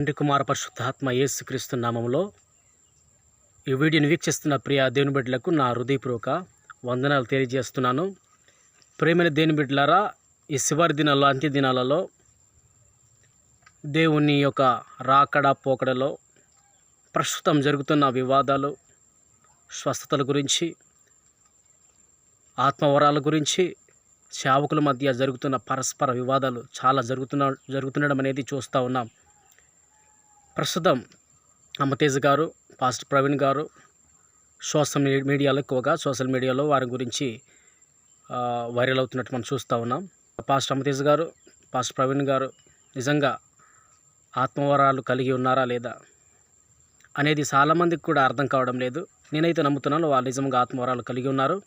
తండ్రి కుమార పరిశుద్ధాత్మ యేసుక్రీస్తు నామంలో ఈ వీడియోని వీక్షిస్తున్న ప్రియ దేవుని బిడ్డలకు నా హృదయపూర్వక వందనాలు తెలియజేస్తున్నాను. ప్రేమైన దేని బిడ్డలారా ఈ శివారి దినాల్లో అంత్య దినాలలో దేవుని యొక్క రాకడ పోకడలో ప్రస్తుతం జరుగుతున్న వివాదాలు స్వస్థతల గురించి ఆత్మవరాల గురించి సేవకుల మధ్య జరుగుతున్న పరస్పర వివాదాలు చాలా జరుగుతున్న జరుగుతుండడం అనేది చూస్తూ ఉన్నాం. ప్రస్తుతం అమ్మతేజ్ గారు పాస్టర్ ప్రవీణ్ గారు సోషల్ మీ- మీడియాలో ఎక్కువగా సోషల్ మీడియాలో వారి గురించి వైరల్ అవుతున్నట్టు మనం చూస్తూ ఉన్నాం. పాస్టర్ అమ్మతేజ్ గారు పాస్టర్ ప్రవీణ్ గారు నిజంగా ఆత్మవరాలు కలిగి ఉన్నారా లేదా అనేది చాలామందికి కూడా అర్థం కావడం లేదు. నేనైతే నమ్ముతున్నాను వాళ్ళు నిజంగా ఆత్మవరాలు కలిగి ఉన్నారు.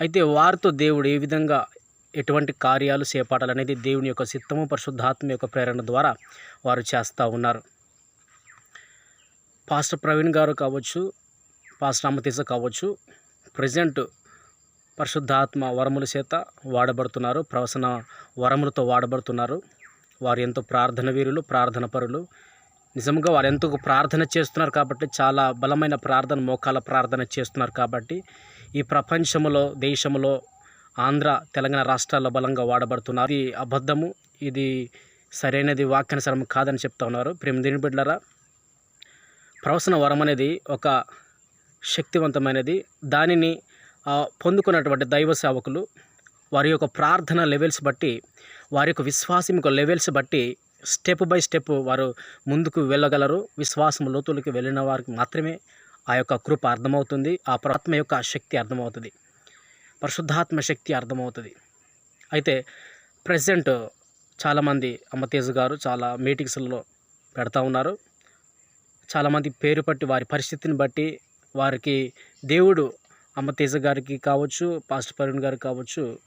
అయితే వారితో దేవుడు ఏ విధంగా ఎటువంటి కార్యాలు చేపట్టాలనేది దేవుని యొక్క చిత్తము పరిశుద్ధాత్మ యొక్క ప్రేరణ ద్వారా వారు చేస్తూ ఉన్నారు. పాస్టర్ ప్రవీణ్ గారు కావచ్చు పాస్టర్ అమతీస కావచ్చు ప్రజెంట్ పరిశుద్ధాత్మ వరముల చేత వాడబడుతున్నారు ప్రవసన వరములతో వాడబడుతున్నారు. వారు ఎంతో ప్రార్థన వీరులు ప్రార్థన పరులు. నిజంగా వారు ఎంతో ప్రార్థన చేస్తున్నారు కాబట్టి చాలా బలమైన ప్రార్థన మోకాల ప్రార్థన చేస్తున్నారు కాబట్టి ఈ ప్రపంచంలో దేశంలో ఆంధ్ర తెలంగాణ రాష్ట్రాల్లో బలంగా వాడబడుతున్నారు. ఇది అబద్ధము ఇది సరైనది వాక్యానుసరం కాదని చెప్తా ఉన్నారు. ప్రేమ దీని బిడ్డలారా ప్రవసన వరం అనేది ఒక శక్తివంతమైనది. దానిని పొందుకున్నటువంటి దైవ సేవకులు వారి యొక్క ప్రార్థన లెవెల్స్ బట్టి వారి యొక్క విశ్వాసం యొక్క లెవెల్స్ బట్టి స్టెప్ బై స్టెప్ వారు ముందుకు వెళ్ళగలరు. విశ్వాసం లోతులకి వెళ్ళిన వారికి మాత్రమే ఆ యొక్క కృప అర్థమవుతుంది. ఆ ప్రాత్మ యొక్క శక్తి అర్థమవుతుంది. పరిశుద్ధాత్మ శక్తి అర్థమవుతుంది. అయితే ప్రజెంట్ చాలామంది అమ్మతేజు గారు చాలా మీటింగ్స్లో పెడతా ఉన్నారు. చాలామంది పేరు పట్టి వారి పరిస్థితిని బట్టి వారికి దేవుడు అమ్మ తేజ గారికి కావచ్చు పాస్టర్ పరుణ్ గారికి కావచ్చు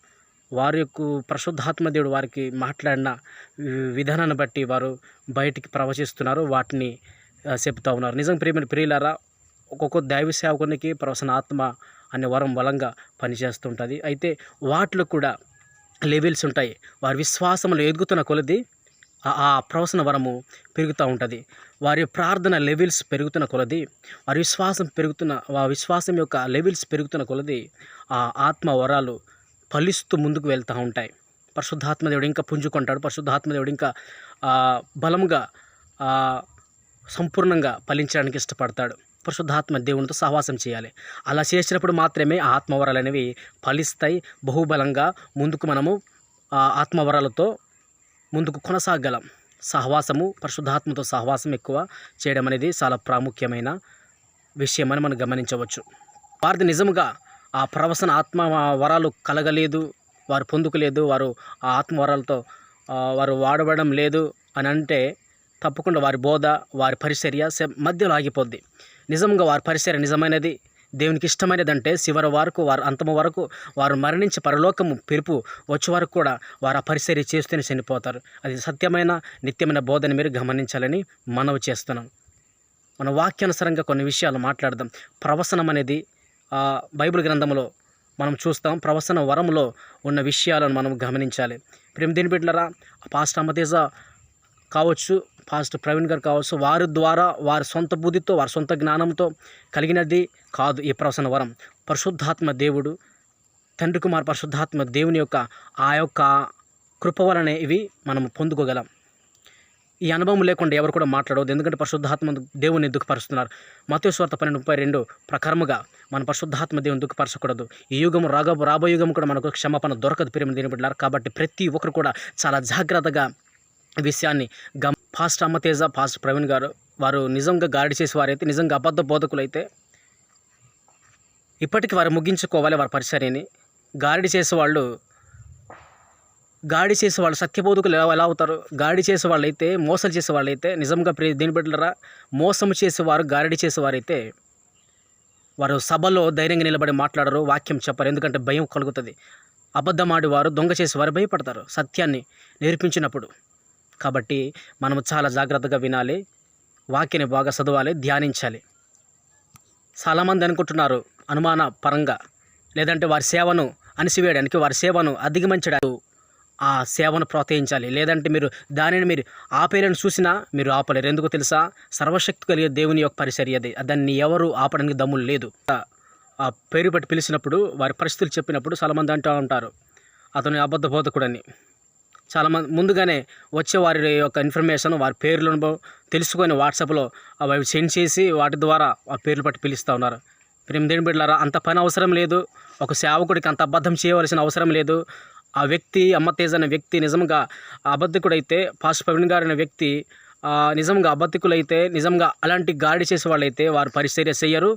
వారి యొక్క పరిశుద్ధాత్మ దేవుడు వారికి మాట్లాడిన వి- విధానాన్ని బట్టి వారు బయటికి ప్రవచిస్తున్నారు వాటిని చెప్తా ఉన్నారు. నిజం ప్రియమైన ప్రియులారా ఒక్కొక్క దైవ సేవకునికి ప్రవసన ఆత్మ అనే వరం బలంగా పనిచేస్తుంటుంది. అయితే వాటిలో కూడా లెవెల్స్ ఉంటాయి. వారి విశ్వాసంలో ఎదుగుతున్న కొలది ఆ ప్రవసన వరము పెరుగుతూ ఉంటుంది. వారి ప్రార్థన లెవెల్స్ పెరుగుతున్న కొలది వారి విశ్వాసం పెరుగుతున్న ఆ విశ్వాసం యొక్క లెవెల్స్ పెరుగుతున్న కొలది ఆ ఆత్మ వరాలు ఫలిస్తూ ముందుకు వెళ్తూ ఉంటాయి. పరిశుద్ధాత్మ దేవుడు ఇంకా పుంజుకుంటాడు. పరిశుద్ధాత్మ దేవుడు ఇంకా బలంగా సంపూర్ణంగా ఫలించడానికి ఇష్టపడతాడు. పరిశుద్ధాత్మ దేవునితో సహవాసం చేయాలి. అలా చేసినప్పుడు మాత్రమే ఆ ఆత్మవరాలు అనేవి ఫలిస్తాయి. బహుబలంగా ముందుకు మనము ఆ ఆత్మవరాలతో ముందుకు కొనసాగలం. సహవాసము పరిశుద్ధాత్మతో సహవాసం ఎక్కువ చేయడం అనేది చాలా ప్రాముఖ్యమైన విషయమని మనం గమనించవచ్చు. వారిది నిజముగా ఆ ప్రవసన ఆత్మ వరాలు కలగలేదు వారు పొందుకోలేదు వారు ఆ ఆత్మవరాలతో వారు వాడబడడం లేదు అని అంటే తప్పకుండా వారి బోధ వారి పరిచర్య మధ్యలో ఆగిపోద్ది. నిజంగా వారి పరిచర్య నిజమైనది దేవునికి ఇష్టమైనదంటే చివరి వరకు వారు అంతము వరకు వారు మరణించి పరలోకము పిలుపు వచ్చే వరకు కూడా వారు ఆ పరిచర్య చేస్తూనే చనిపోతారు. అది సత్యమైన నిత్యమైన బోధన మీరు గమనించాలని మనవి చేస్తున్నాను మన వాక్యానుసారంగా కొన్ని విషయాలు మాట్లాడదాం. ప్రవసనం అనేది బైబిల్ గ్రంథంలో మనం చూస్తాం. ప్రవసన వరంలో ఉన్న విషయాలను మనం గమనించాలి. ప్రేమ దీని బిడ్డలరా పాస్టర్ అమ్మతేజ కావచ్చు పాస్టర్ ప్రవీణ్ గారు కావచ్చు వారి ద్వారా వారి సొంత బుద్ధితో వారి సొంత జ్ఞానంతో కలిగినది కాదు ఈ ప్రవసన వరం. పరిశుద్ధాత్మ దేవుడు తండ్రి కుమార్ పరిశుద్ధాత్మ దేవుని యొక్క ఆ యొక్క కృప వలనే ఇవి మనం పొందుకోగలం. ఈ అనుభవం లేకుండా ఎవరు కూడా మాట్లాడవద్దు. ఎందుకంటే పరిశుద్ధాత్మ దేవుని దుఃఖపరుస్తున్నారు. మతేశ్వార్త పన్నెండు ముప్పై రెండు ప్రకారముగా మన పరిశుద్ధాత్మ దేవుని దుఃఖపరచకూడదు. ఈ యుగం రాగ రాబో యుగం కూడా మనకు క్షమాపణ దొరకదు ప్రేమ దీని కాబట్టి ప్రతి ఒక్కరు కూడా చాలా జాగ్రత్తగా విషయాన్ని గమ్ ఫాస్ట్ అమ్మతేజ ఫాస్ట్ ప్రవీణ్ గారు వారు నిజంగా గాడి చేసేవారైతే నిజంగా అబద్ధ బోధకులైతే ఇప్పటికి వారు ముగించుకోవాలి వారి పరిచర్యని. గాడి చేసేవాళ్ళు గాడి చేసే వాళ్ళు సత్యబోధకులు ఎలా ఎలా అవుతారు? గాడి చేసే వాళ్ళైతే మోసం చేసే వాళ్ళైతే నిజంగా ప్రే దీని బిడ్డలరా మోసం చేసేవారు గారడి చేసేవారైతే వారు సభలో ధైర్యంగా నిలబడి మాట్లాడరు వాక్యం చెప్పరు. ఎందుకంటే భయం కలుగుతుంది. అబద్ధమాడేవారు దొంగ చేసేవారు భయపడతారు సత్యాన్ని నేర్పించినప్పుడు. కాబట్టి మనము చాలా జాగ్రత్తగా వినాలి. వాక్యాన్ని బాగా చదవాలి ధ్యానించాలి. చాలామంది అనుకుంటున్నారు అనుమాన పరంగా లేదంటే వారి సేవను అణిసివేయడానికి వారి సేవను అధిగమించడానికి ఆ సేవను ప్రోత్సహించాలి. లేదంటే మీరు దానిని మీరు ఆపేరని చూసినా మీరు ఆపలేరు. ఎందుకు తెలుసా? సర్వశక్తి కలిగే దేవుని యొక్క పరిచర్య అది. దాన్ని ఎవరు ఆపడానికి దమ్ములు లేదు. ఆ పేరు బట్టి పిలిచినప్పుడు వారి పరిస్థితులు చెప్పినప్పుడు చాలామంది అంటూ ఉంటారు. అతను అబద్ధ బోధకుడని. చాలామంది ముందుగానే వచ్చే వారి యొక్క ఇన్ఫర్మేషన్ వారి పేర్లను తెలుసుకొని వాట్సాప్లో అవి సెండ్ చేసి వాటి ద్వారా ఆ పేర్లు పట్టి పిలుస్తూ ఉన్నారు. ప్రేమ దేని బిడ్డలారా అంత పని అవసరం లేదు. ఒక సేవకుడికి అంత అబద్ధం చేయవలసిన అవసరం లేదు. ఆ వ్యక్తి అమ్మతేజ్ అనే వ్యక్తి నిజంగా అబద్ధికుడైతే పాస్ట్ ప్రవీణ్ గారు అనే వ్యక్తి నిజంగా అబద్ధికులైతే నిజంగా అలాంటి గాడి చేసే వాళ్ళైతే వారు పరిచర్య చేయరు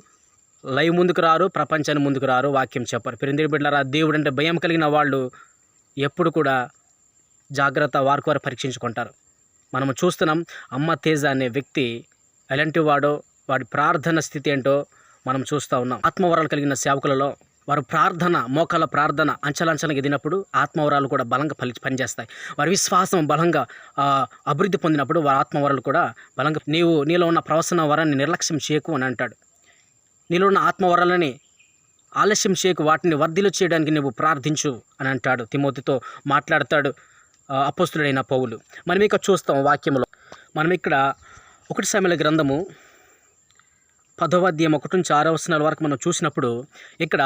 లైవ్ ముందుకు రారు ప్రపంచాన్ని ముందుకు రారు వాక్యం చెప్పరు. పెరింది బిడ్డలారా దేవుడు అంటే భయం కలిగిన వాళ్ళు ఎప్పుడు కూడా జాగ్రత్త వారికి వారు పరీక్షించుకుంటారు. మనము చూస్తున్నాం అమ్మ తేజ అనే వ్యక్తి ఎలాంటి వాడో వాడి ప్రార్థన స్థితి ఏంటో మనం చూస్తూ ఉన్నాం. ఆత్మవరాలు కలిగిన సేవకులలో వారు ప్రార్థన మోకాల ప్రార్థన అంచలంచలకు ఎదిగినప్పుడు ఆత్మవరాలు కూడా బలంగా పలి పనిచేస్తాయి. వారి విశ్వాసం బలంగా అభివృద్ధి పొందినప్పుడు వారి ఆత్మవరాలు కూడా బలంగా నీవు నీలో ఉన్న ప్రవసన వరాన్ని నిర్లక్ష్యం చేయకు అని అంటాడు. నీలో ఉన్న ఆత్మవరాలని ఆలస్యం చేయకు వాటిని వర్ధిలు చేయడానికి నువ్వు ప్రార్థించు అని అంటాడు. తిమోతితో మాట్లాడతాడు. అపస్తుడైన పౌలు. మనం ఇక చూస్తాం వాక్యంలో మనం ఇక్కడ ఒకటి సమయల గ్రంథము పదవ అధ్యాయం ఒకటి నుంచి ఆరవ వచనాల వరకు మనం చూసినప్పుడు ఇక్కడ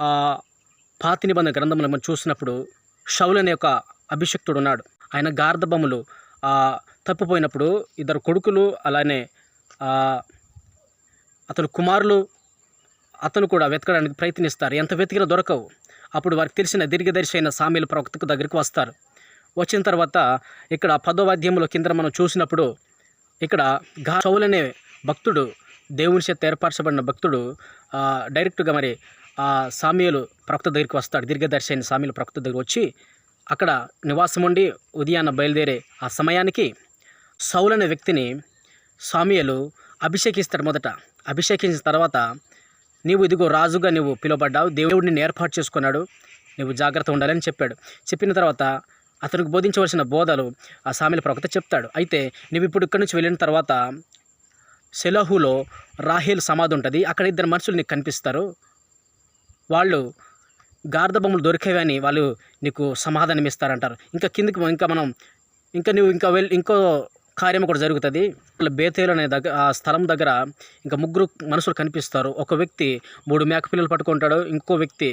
ఆ, పాత నిబంధన గ్రంథంలో మనం చూసినప్పుడు షౌలు అనే ఒక అభిషక్తుడు ఉన్నాడు. ఆయన గార్ధబములు తప్పిపోయినప్పుడు ఇద్దరు కొడుకులు అలానే అతను కుమారులు అతను కూడా వెతకడానికి ప్రయత్నిస్తారు. ఎంత వెతికినా దొరకవు. అప్పుడు వారికి తెలిసిన దీర్ఘదర్శి అయిన సామీల ప్రవక్తకు దగ్గరికి వస్తారు. వచ్చిన తర్వాత ఇక్కడ పదవ కింద మనం చూసినప్పుడు ఇక్కడ గా చౌలనే భక్తుడు దేవుని చేత ఏర్పరచబడిన భక్తుడు డైరెక్ట్గా మరి ఆ సామ్యులు ప్రవక్త దగ్గరికి వస్తాడు దీర్ఘదర్శి అయిన సామ్యుల ప్రవక్త దగ్గర వచ్చి అక్కడ నివాసం ఉండి ఉదయాన్న బయలుదేరే ఆ సమయానికి సౌలు అనే వ్యక్తిని సామ్యులు అభిషేకిస్తాడు మొదట. అభిషేకించిన తర్వాత నీవు ఇదిగో రాజుగా నువ్వు పిలువబడ్డావు దేవుడిని ఏర్పాటు చేసుకున్నాడు నువ్వు జాగ్రత్త ఉండాలని చెప్పాడు. చెప్పిన తర్వాత అతనికి బోధించవలసిన బోధలు ఆ సామెల ప్రవక్త చెప్తాడు. అయితే నువ్వు ఇప్పుడు ఇక్కడి నుంచి వెళ్ళిన తర్వాత సెలహులో రాహేల్ సమాధి ఉంటుంది. అక్కడ ఇద్దరు మనుషులు నీకు కనిపిస్తారు. వాళ్ళు గార్ధబొమ్మలు దొరికేవని వాళ్ళు నీకు సమాధానం ఇస్తారంటారు. ఇంకా కిందికి ఇంకా మనం ఇంకా నువ్వు ఇంకా వెళ్ళి ఇంకో కార్యం కూడా జరుగుతుంది. వాళ్ళ బేతేలు అనే దగ్గర ఆ స్థలం దగ్గర ఇంకా ముగ్గురు మనుషులు కనిపిస్తారు. ఒక వ్యక్తి మూడు మేక పిల్లలు పట్టుకుంటాడు. ఇంకో వ్యక్తి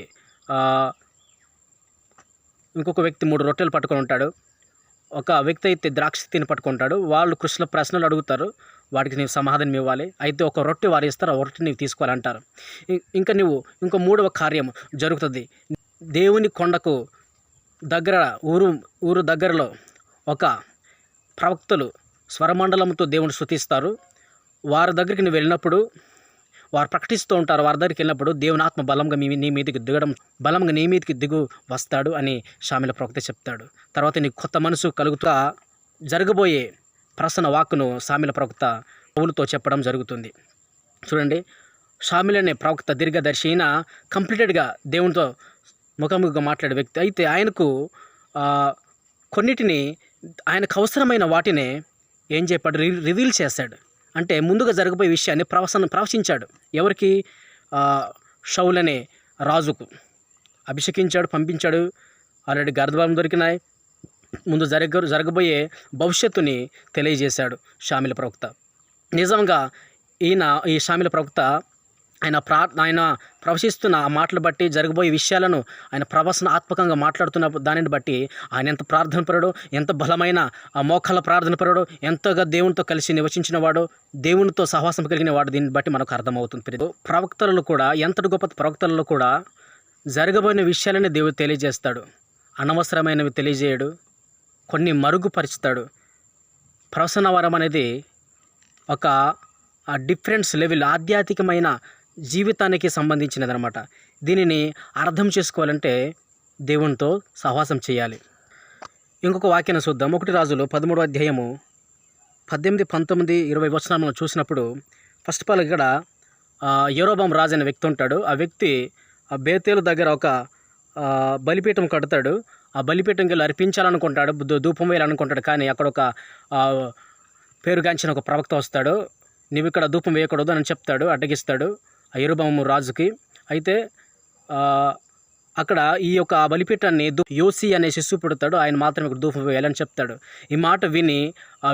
ఇంకొక వ్యక్తి మూడు రొట్టెలు పట్టుకొని ఉంటాడు. ఒక వ్యక్తి అయితే ద్రాక్ష తిని పట్టుకుంటాడు. వాళ్ళు కృషిలో ప్రశ్నలు అడుగుతారు. వాటికి నీవు సమాధానం ఇవ్వాలి. అయితే ఒక రొట్టె వారు ఇస్తారు. ఆ రొట్టె నీవు తీసుకోవాలంటారు. ఇంకా నువ్వు ఇంకో మూడవ కార్యం జరుగుతుంది. దేవుని కొండకు దగ్గర ఊరు ఊరు దగ్గరలో ఒక ప్రవక్తలు స్వరమండలంతో దేవుని శృతిస్తారు వారి దగ్గరికి నువ్వు వెళ్ళినప్పుడు వారు ప్రకటిస్తూ ఉంటారు. వారి దగ్గరికి వెళ్ళినప్పుడు దేవుని ఆత్మ బలంగా మీ నీ మీదకి దిగడం బలంగా నీ మీదకి దిగు వస్తాడు అని షామిల ప్రవక్త చెప్తాడు. తర్వాత నీకు కొత్త మనసు కలుగుతా జరగబోయే ప్రసన్న వాక్కును సామిల ప్రవక్త పౌలుతో చెప్పడం జరుగుతుంది. చూడండి షామిల్ అనే ప్రవక్త దీర్ఘదర్శి అయిన కంప్లీటెడ్గా దేవునితో ముఖాముఖిగా మాట్లాడే వ్యక్తి. అయితే ఆయనకు కొన్నిటిని ఆయనకు అవసరమైన వాటిని ఏం చెప్పాడు? రి రివీల్ చేశాడు. అంటే ముందుగా జరగబోయే విషయాన్ని ప్రవసన ప్రవచించాడు. ఎవరికి? షౌలనే రాజుకు. అభిషేకించాడు పంపించాడు. ఆల్రెడీ గర్భం దొరికినాయి. ముందు జరగ జరగబోయే భవిష్యత్తుని తెలియజేశాడు షామిల ప్రవక్త. నిజంగా ఈయన ఈ షామిల ప్రవక్త ఆయన ప్రా ఆయన ప్రవశిస్తున్న ఆ మాటలు బట్టి జరగబోయే విషయాలను ఆయన ప్రవసనాత్మకంగా మాట్లాడుతున్న దానిని బట్టి ఆయన ఎంత ప్రార్థన పరుడు ఎంత బలమైన ఆ మోకాల ప్రార్థన పరుడు ఎంతగా దేవునితో కలిసి నివసించిన వాడు దేవునితో సహవాసం కలిగిన వాడు దీన్ని బట్టి మనకు అర్థమవుతుంది. ప్రవక్తలలో కూడా ఎంతటి గొప్ప ప్రవక్తలలో కూడా జరగబోయిన విషయాలని దేవుడు తెలియజేస్తాడు. అనవసరమైనవి తెలియజేయడు. కొన్ని మరుగుపరుచుతాడు ప్రవసన వరం అనేది ఒక డిఫరెన్స్ లెవెల్ ఆధ్యాత్మికమైన జీవితానికి సంబంధించినదనమాట దీనిని అర్థం చేసుకోవాలంటే దేవునితో సహవాసం చేయాలి. ఇంకొక వాక్యాన్ని చూద్దాం. ఒకటి రాజులు పదమూడో అధ్యాయము పద్దెనిమిది పంతొమ్మిది ఇరవై వచనాలను చూసినప్పుడు ఫస్ట్ ఆఫ్ ఆల్ ఇక్కడ యూరోబాం రాజు అనే వ్యక్తి ఉంటాడు. ఆ వ్యక్తి ఆ బేతేలు దగ్గర ఒక బలిపీఠం కడతాడు. ఆ బలిపీఠంకి వెళ్ళి అర్పించాలనుకుంటాడు ధూ- ధూపం వేయాలనుకుంటాడు. కానీ అక్కడ ఒక పేరుగాంచిన ఒక ప్రవక్త వస్తాడు. నువ్వు ఇక్కడ ధూపం వేయకూడదు అని చెప్తాడు అడ్డగిస్తాడు. ఆ రాజుకి. అయితే అక్కడ ఈ యొక్క బలిపీఠాన్ని యోసి అనే శిశువు పుడతాడు. ఆయన మాత్రం ఇక్కడ దూపం వేయాలని చెప్తాడు. ఈ మాట విని ఆ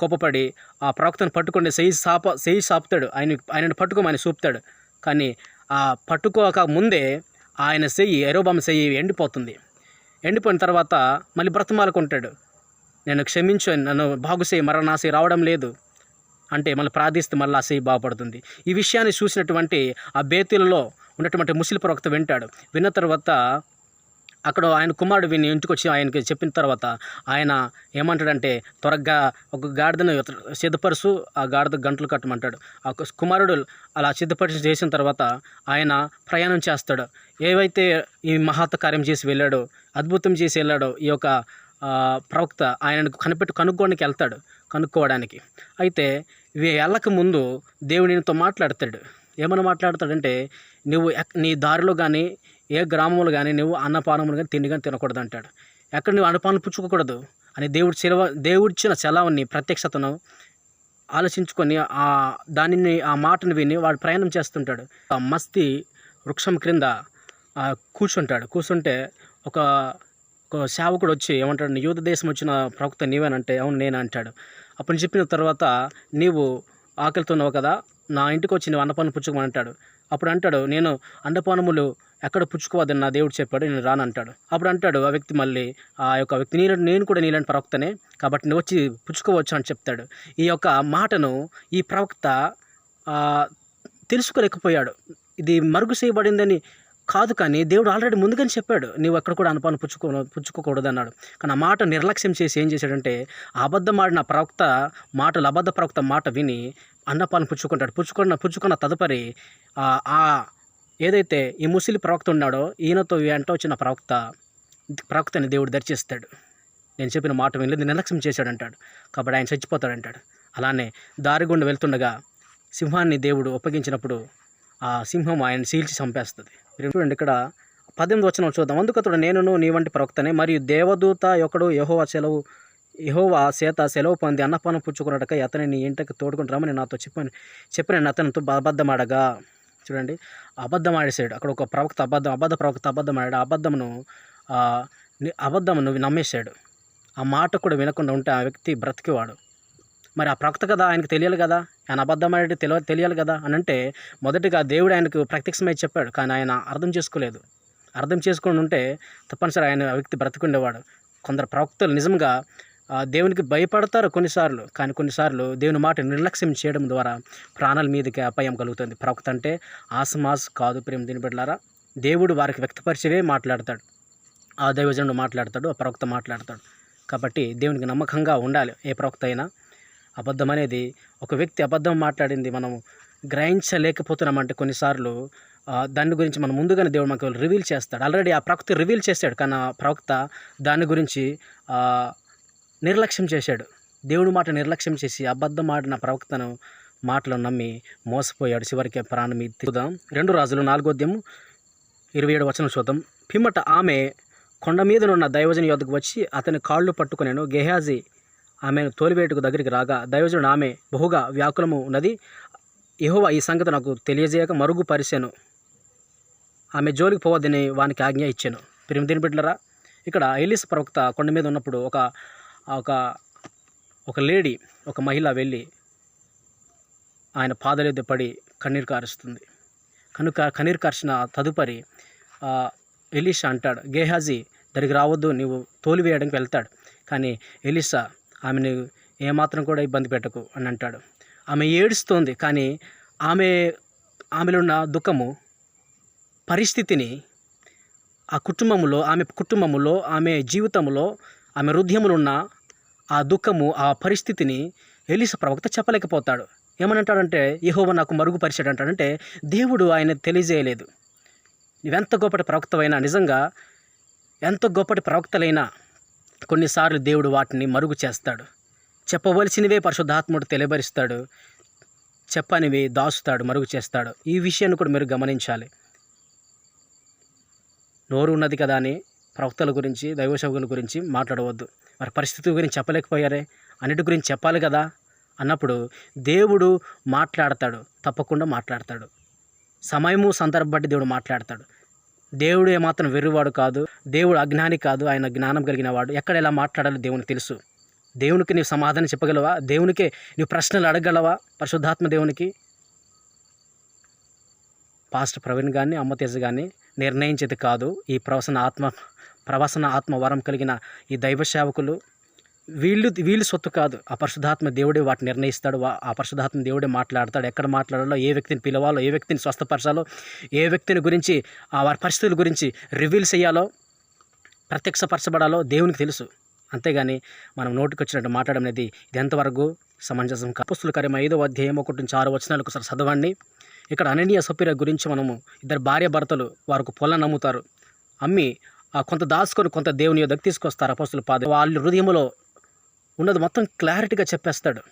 కోపపడి ఆ ప్రవక్తను పట్టుకునే సెయి సాప సెయి సాపుతాడు. ఆయన ఆయనను పట్టుకోమని చూపుతాడు కానీ ఆ పట్టుకోక ముందే ఆయన సెయ్యి ఎరోబామ సెయ్యి ఎండిపోతుంది. ఎండిపోయిన తర్వాత మళ్ళీ బ్రతమాలకుంటాడు నేను క్షమించు నన్ను బాగుసేయి చేయి రావడం లేదు. అంటే మళ్ళీ ప్రార్థిస్తే మళ్ళీ ఆ చేయి బాగుపడుతుంది. ఈ విషయాన్ని చూసినటువంటి ఆ బేతులలో ఉన్నటువంటి ముసలి ప్రవక్త వింటాడు. విన్న తర్వాత అక్కడ ఆయన కుమారుడు విని ఇంటికి వచ్చి ఆయనకి చెప్పిన తర్వాత ఆయన ఏమంటాడంటే త్వరగా ఒక గాడిదను సిద్ధపరుచు ఆ గాడిద గంటలు కట్టమంటాడు. ఆ కుమారుడు అలా సిద్ధపరిచి చేసిన తర్వాత ఆయన ప్రయాణం చేస్తాడు. ఏవైతే ఈ మహాత కార్యం చేసి వెళ్ళాడో అద్భుతం చేసి వెళ్ళాడో ఈ యొక్క ప్రవక్త ఆయనకు కనిపెట్టు కనుక్కోడానికి వెళ్తాడు. కనుక్కోవడానికి. అయితే వెళ్ళక ముందు నీతో మాట్లాడతాడు. ఏమని మాట్లాడతాడంటే నువ్వు ఎక్- నీ దారిలో కానీ ఏ గ్రామంలో కానీ నువ్వు అన్నపానములు కానీ తిండి కానీ తినకూడదు అంటాడు. ఎక్కడ నువ్వు అన్నపానం పుచ్చుకోకూడదు. అని దేవుడి సెలవ దేవుడిచ్చిన సెలవుని ప్రత్యక్షతను ఆలోచించుకొని ఆ దానిని ఆ మాటను విని వాడు ప్రయాణం చేస్తుంటాడు. ఆ మస్తి వృక్షం క్రింద కూర్చుంటాడు. కూర్చుంటే ఒక ఒక సేవకుడు వచ్చి ఏమంటాడు యూత దేశం వచ్చిన ప్రవక్త నీవేనంటే అవును నేను అంటాడు. అప్పుడు చెప్పిన తర్వాత నీవు ఆకలితున్నావు కదా నా ఇంటికి వచ్చి నువ్వు అన్నపానం పుచ్చుకోమని అంటాడు. అప్పుడు అంటాడు నేను అన్నపానములు ఎక్కడ పుచ్చుకోవద్దని నా దేవుడు చెప్పాడు నేను రాను అంటాడు. అప్పుడు అంటాడు ఆ వ్యక్తి మళ్ళీ ఆ యొక్క వ్యక్తి నీళ్ళు నేను కూడా నీలాంటి ప్రవక్తనే కాబట్టి నువ్వు వచ్చి పుచ్చుకోవచ్చు అని చెప్తాడు. ఈ యొక్క మాటను ఈ ప్రవక్త తెలుసుకోలేకపోయాడు. ఇది మరుగు చేయబడిందని కాదు కానీ దేవుడు ఆల్రెడీ ముందుగానే చెప్పాడు నీవు ఎక్కడ కూడా అనుపాను పుచ్చుకో పుచ్చుకోకూడదు అన్నాడు కానీ ఆ మాట నిర్లక్ష్యం చేసి ఏం చేశాడంటే అబద్ధమాడిన అబద్ధం ఆడిన ప్రవక్త మాటలు అబద్ధ ప్రవక్త మాట విని అన్నపాలను పుచ్చుకుంటాడు. పుచ్చుకున్న పుచ్చుకున్న తదుపరి ఆ ఏదైతే ఈ ముసిలి ప్రవక్త ఉన్నాడో ఈయనతో వెంట వచ్చిన ప్రవక్త ప్రవక్తని దేవుడు దర్శిస్తాడు. నేను చెప్పిన మాట వినలేదు నిర్లక్ష్యం చేశాడంటాడు. కాబట్టి ఆయన చచ్చిపోతాడంటాడు. అలానే దారి గుండా వెళ్తుండగా సింహాన్ని దేవుడు ఒప్పగించినప్పుడు ఆ సింహం ఆయన చీల్చి చంపేస్తుంది. చూడండి ఇక్కడ పద్దెనిమిది వచ్చిన చూద్దాం. అందుకతడు నేను నేనును నీ వంటి ప్రవక్తనే మరియు దేవదూత ఒకడు యహోవా సెలవు యహోవా చేత సెలవు పొంది అన్నపానం పుచ్చుకున్నట్టుగా అతని నీ ఇంటికి తోడుకుని రమ్మని నాతో చెప్పాను. చెప్పిన అతనితో అబద్ధమాడగా. చూడండి. అబద్ధం ఆడేసాడు అక్కడ ఒక ప్రవక్త అబద్ధం అబద్ధ ప్రవక్త అబద్ధం ఆడాడు అబద్ధమును అబద్ధమును నమ్మేశాడు. ఆ మాట కూడా వినకుండా ఉంటే ఆ వ్యక్తి బ్రతికేవాడు. మరి ఆ ప్రవక్త కదా ఆయనకు తెలియాలి కదా ఆయన అబద్ధం తెలియ తెలియాలి కదా అని అంటే మొదటిగా దేవుడు ఆయనకు ప్రత్యక్షమై చెప్పాడు కానీ ఆయన అర్థం చేసుకోలేదు. అర్థం చేసుకొని ఉంటే తప్పనిసరి ఆయన వ్యక్తి బ్రతికుండేవాడు. కొందరు ప్రవక్తలు నిజంగా ఆ, దేవునికి భయపడతారు కొన్నిసార్లు కానీ కొన్నిసార్లు దేవుని మాట నిర్లక్ష్యం చేయడం ద్వారా ప్రాణాల మీదకి అపాయం కలుగుతుంది. ప్రవక్త అంటే ఆసమాస్ కాదు ప్రేమ దీని బిడ్డలారా. దేవుడు వారికి వ్యక్తపరిచేవే మాట్లాడతాడు. ఆ దైవజనుడు మాట్లాడతాడు ఆ ప్రవక్త మాట్లాడతాడు. కాబట్టి దేవునికి నమ్మకంగా ఉండాలి. ఏ ప్రవక్త అయినా అబద్ధం అనేది ఒక వ్యక్తి అబద్ధం మాట్లాడింది మనం గ్రహించలేకపోతున్నామంటే కొన్నిసార్లు దాని గురించి మనం ముందుగానే దేవుడు మనకు రివీల్ చేస్తాడు. ఆల్రెడీ ఆ ప్రవక్త రివీల్ చేశాడు కానీ ఆ ప్రవక్త దాని గురించి నిర్లక్ష్యం చేశాడు. దేవుడి మాట నిర్లక్ష్యం చేసి అబద్ధం ఆడిన ప్రవక్తను మాటలు నమ్మి మోసపోయాడు. చివరికి ప్రాణం చూద్దాం. రెండు రాజులు నాలుగోద్యము ఇరవై ఏడు వచనం చూద్దాం. పిమ్మట ఆమె కొండ మీదనున్న దైవజని యొద్దకు వచ్చి అతని కాళ్ళు పట్టుకునేను. గెహాజీ ఆమెను తోలివేటుకు దగ్గరికి రాగా దైవజనుడు ఆమె బహుగా వ్యాకులము ఉన్నది. యెహోవా ఈ సంగతి నాకు తెలియజేయక మరుగు పరిశాను ఆమె జోలికి పోవద్దని వానికి ఆజ్ఞ ఇచ్చాను. ప్రిమిదిని బిడ్డలరా ఇక్కడ ఎలిస్ ప్రవక్త కొండ మీద ఉన్నప్పుడు ఒక ఒక ఒక లేడీ ఒక మహిళ వెళ్ళి ఆయన పాదలేద పడి కన్నీరు కారుస్తుంది. కనుక కన్నీరు కార్చిన తదుపరి ఎలీషా అంటాడు గేహాజీ దగ్గరికి రావద్దు నీవు తోలివేయడానికి వెళ్తాడు. కానీ ఎలీసా ఆమెను ఏమాత్రం కూడా ఇబ్బంది పెట్టకు అని అంటాడు. ఆమె ఏడుస్తోంది కానీ ఆమె ఆమెలో ఉన్న దుఃఖము పరిస్థితిని ఆ కుటుంబంలో ఆమె కుటుంబంలో ఆమె జీవితంలో ఆమె హృదయములున్న ఉన్న ఆ దుఃఖము ఆ పరిస్థితిని ఎలిస ప్రవక్త చెప్పలేకపోతాడు. ఏమనంటాడంటే యహోవ నాకు మరుగుపరిచాడు అంటాడంటే దేవుడు ఆయన తెలియజేయలేదు. నువ్వెంత గొప్పటి ప్రవక్తవైనా నిజంగా ఎంత గొప్పటి ప్రవక్తలైనా కొన్నిసార్లు దేవుడు వాటిని మరుగు చేస్తాడు. చెప్పవలసినవే పరిశుద్ధాత్ముడు తెలియబరుస్తాడు. చెప్పనివి దాచుతాడు మరుగు చేస్తాడు. ఈ విషయాన్ని కూడా మీరు గమనించాలి. నోరు ఉన్నది కదా అని ప్రవక్తల గురించి దైవసేవకుల గురించి మాట్లాడవద్దు. మరి పరిస్థితి గురించి చెప్పలేకపోయారే? అన్నిటి గురించి చెప్పాలి కదా? అన్నప్పుడు దేవుడు మాట్లాడతాడు తప్పకుండా మాట్లాడతాడు. సమయము సందర్భం బట్టి దేవుడు మాట్లాడతాడు. దేవుడు ఏమాత్రం వెర్రివాడు కాదు దేవుడు అజ్ఞాని కాదు ఆయన జ్ఞానం కలిగిన వాడు. ఎక్కడ ఎలా మాట్లాడాలో దేవునికి తెలుసు. దేవునికి నీవు సమాధానం చెప్పగలవా? దేవునికే నీవు ప్రశ్నలు అడగగలవా పరిశుద్ధాత్మ దేవునికి? పాస్టర్ ప్రవీణ్ కానీ అమ్మతేజ కానీ నిర్ణయించేది కాదు. ఈ ప్రవసన ఆత్మ ప్రవసన ఆత్మ వరం కలిగిన ఈ దైవ సేవకులు వీళ్ళు వీళ్ళు సొత్తు కాదు. ఆ పరిశుధాత్మ దేవుడే వాటిని నిర్ణయిస్తాడు. ఆ పరిశుధాత్మ దేవుడే మాట్లాడతాడు. ఎక్కడ మాట్లాడాలో ఏ వ్యక్తిని పిలవాలో ఏ వ్యక్తిని స్వస్థపరచాలో ఏ వ్యక్తిని గురించి ఆ వారి పరిస్థితుల గురించి రివీల్ చేయాలో ప్రత్యక్షపరచబడాలో దేవునికి తెలుసు. అంతేగాని మనం నోటికి వచ్చినట్టు మాట్లాడడం అనేది ఇది ఎంతవరకు సమంజసం కపుస్తుల కార్యం ఐదో అధ్యాయం ఒకటి నుంచి ఆరు వచనాలకు ఒకసారి చదవండి. ఇక్కడ అననీయ సపీర గురించి మనము ఇద్దరు భార్య భర్తలు వారికి పొలం నమ్ముతారు. అమ్మి ఆ కొంత దాచుకొని కొంత దేవుని యొద్దకు తీసుకొస్తారు అపస్తుల పాద వాళ్ళ హృదయంలో ఉన్నది మొత్తం క్లారిటీగా చెప్పేస్తాడు.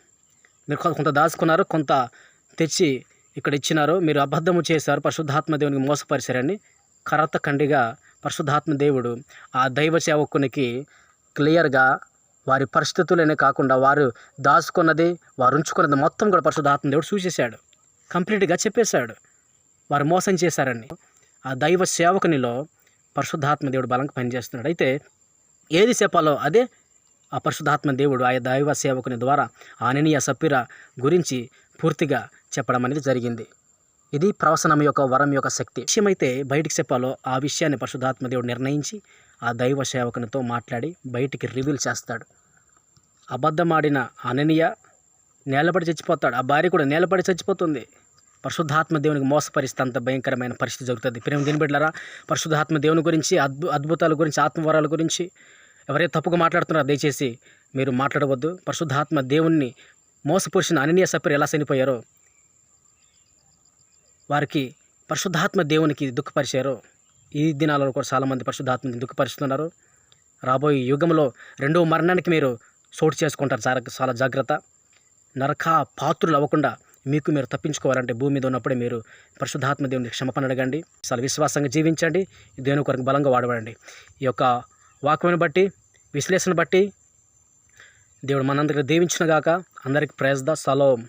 మీరు కొంత- దాచుకున్నారు కొంత తెచ్చి ఇక్కడ ఇచ్చినారు మీరు అబద్ధము చేశారు పరిశుద్ధాత్మ దేవునికి మోసపరిచారని కరత కండిగా పరిశుద్ధాత్మ దేవుడు ఆ దైవ సేవకునికి క్లియర్గా వారి పరిస్థితులనే కాకుండా వారు దాచుకున్నది వారు ఉంచుకున్నది మొత్తం కూడా పరిశుద్ధాత్మ దేవుడు చూసేశాడు కంప్లీట్గా చెప్పేశాడు. వారు మోసం చేశారని ఆ దైవ సేవకునిలో పరిశుద్ధాత్మ దేవుడు బలంగా పనిచేస్తున్నాడు. అయితే ఏది చెప్పాలో అదే ఆ పరిశుద్ధాత్మ దేవుడు ఆ దైవ సేవకుని ద్వారా ఆననీయ సప్పిర గురించి పూర్తిగా చెప్పడం అనేది జరిగింది. ఇది ప్రవసనం యొక్క వరం యొక్క శక్తి. విషయమైతే బయటికి చెప్పాలో ఆ విషయాన్ని పరిశుధాత్మ దేవుడు నిర్ణయించి ఆ దైవ సేవకునితో మాట్లాడి బయటికి రివీల్ చేస్తాడు. అబద్ధమాడిన అననీయ నేలపడి చచ్చిపోతాడు. ఆ భార్య కూడా నేలపడి చచ్చిపోతుంది. పరిశుద్ధాత్మ దేవునికి మోసపరిస్తే అంత భయంకరమైన పరిస్థితి జరుగుతుంది. ప్రేమ దీని బిడ్డలారా పరిశుద్ధాత్మ దేవుని గురించి అద్భు అద్భుతాల గురించి ఆత్మవరాల గురించి ఎవరైతే తప్పుగా మాట్లాడుతున్నారో దయచేసి మీరు మాట్లాడవద్దు. పరిశుద్ధాత్మ దేవుణ్ణి మోసపరిచిన అననీయ సపరి ఎలా చనిపోయారో వారికి పరిశుద్ధాత్మ దేవునికి దుఃఖపరిచారో ఈ దినాలలో కూడా చాలామంది పరిశుద్ధాత్మని దుఃఖపరుస్తున్నారు. రాబోయే యుగంలో రెండవ మరణానికి మీరు చోటు చేసుకుంటారు. చాలా చాలా జాగ్రత్త. నరక పాత్రులు అవ్వకుండా మీకు మీరు తప్పించుకోవాలంటే భూమి మీద ఉన్నప్పుడే మీరు పరిశుద్ధాత్మ దేవుని క్షమపణ అడగండి. చాలా విశ్వాసంగా జీవించండి. దేవుని కొరకు బలంగా వాడబడండి. ఈ యొక్క వాక్యను బట్టి విశ్లేషణ బట్టి దేవుడు మనందరికీ దీవించిన గాక అందరికీ ప్రైజ్ ద సలోం.